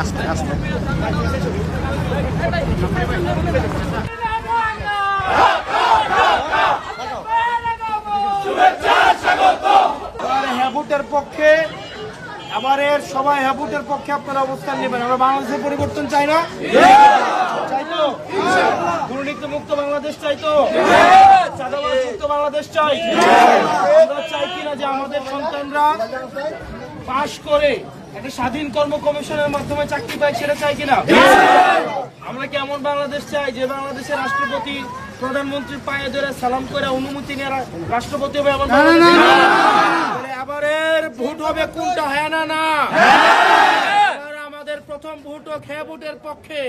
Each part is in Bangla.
আস্তে আস্তে। হ্যাবুটের পক্ষে এর সবাই হ্যাবুটের পক্ষে আপনারা অবস্থান নেবেন। আমরা বাংলাদেশের পরিবর্তন চাই না? বাংলাদেশ চাই তো? মুক্ত বাংলাদেশ চাই? যে আমাদের সন্তানরা পাশ করে একটা স্বাধীন কর্ম কমিশনের মাধ্যমে চাকরি পায় সেটা চাই কিনা? আমরা কি এমন বাংলাদেশ চাই যে বাংলাদেশের রাষ্ট্রপতি প্রধানমন্ত্রীর পায়ে ধরে সালাম করে অনুমতি নিয়ে রাষ্ট্রপতি হবে এমন এবারের ভোট হবে কোনটা হ্যাঁ না না? আমাদের প্রথম ভোট হোক হ্যাঁ ভোটের পক্ষে।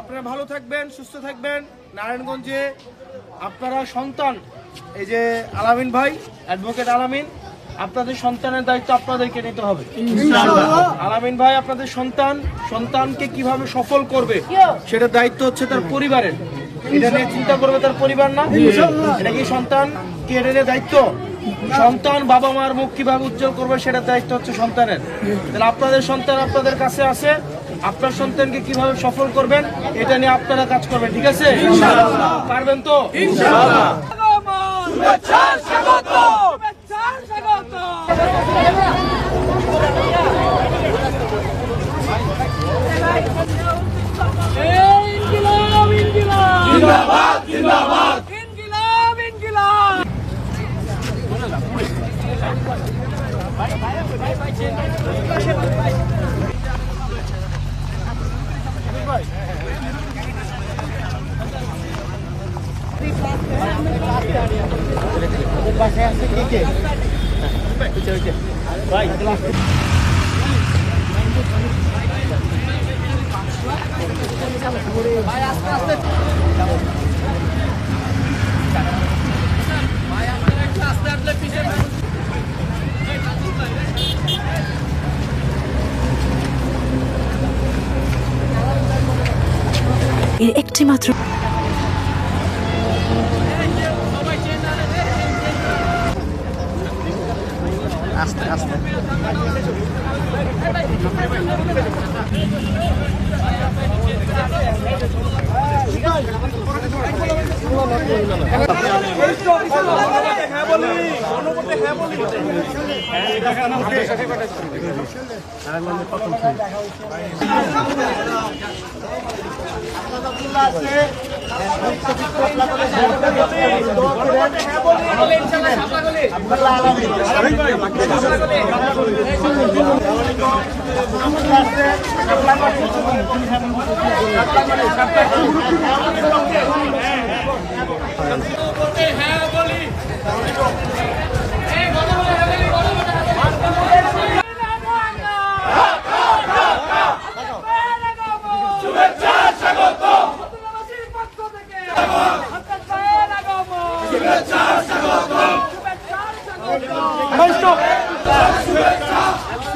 আপনারা ভালো থাকবেন সুস্থ থাকবেন। নারায়ণগঞ্জে আপনারা সন্তান এই যে আলামিন ভাই অ্যাডভোকেট আলামিন আপনাদের সন্তানের দায়িত্ব আপনাদেরকে নিতে হবে। আলামিন ভাই আপনাদের সন্তান সন্তানকে কীভাবে সফল করবে সেটা দায়িত্ব হচ্ছে তার পরিবারের। এটা নিয়ে চিন্তা করবে তার পরিবার না? এটা কি সন্তান? কি এটা দায়িত্ব? সন্তান বাবা মার মুখ কীভাবে উজ্জ্বল করবে সেটা দায়িত্ব হচ্ছে সন্তানের। তাহলে আপনাদের সন্তান আপনাদের কাছে আছে আপনার সন্তানকে কীভাবে সফল করবেন এটা নিয়ে আপনারা কাজ করবেন ঠিক আছে? পারবেন তো? ইনকিলাব ইনকিলাব জিন্দাবাদ জিন্দাবাদ ইনকিলাব ইনকিলাব এর একটি মাত্র শুভেচ্ছা শুভেচ্ছা স্বাগত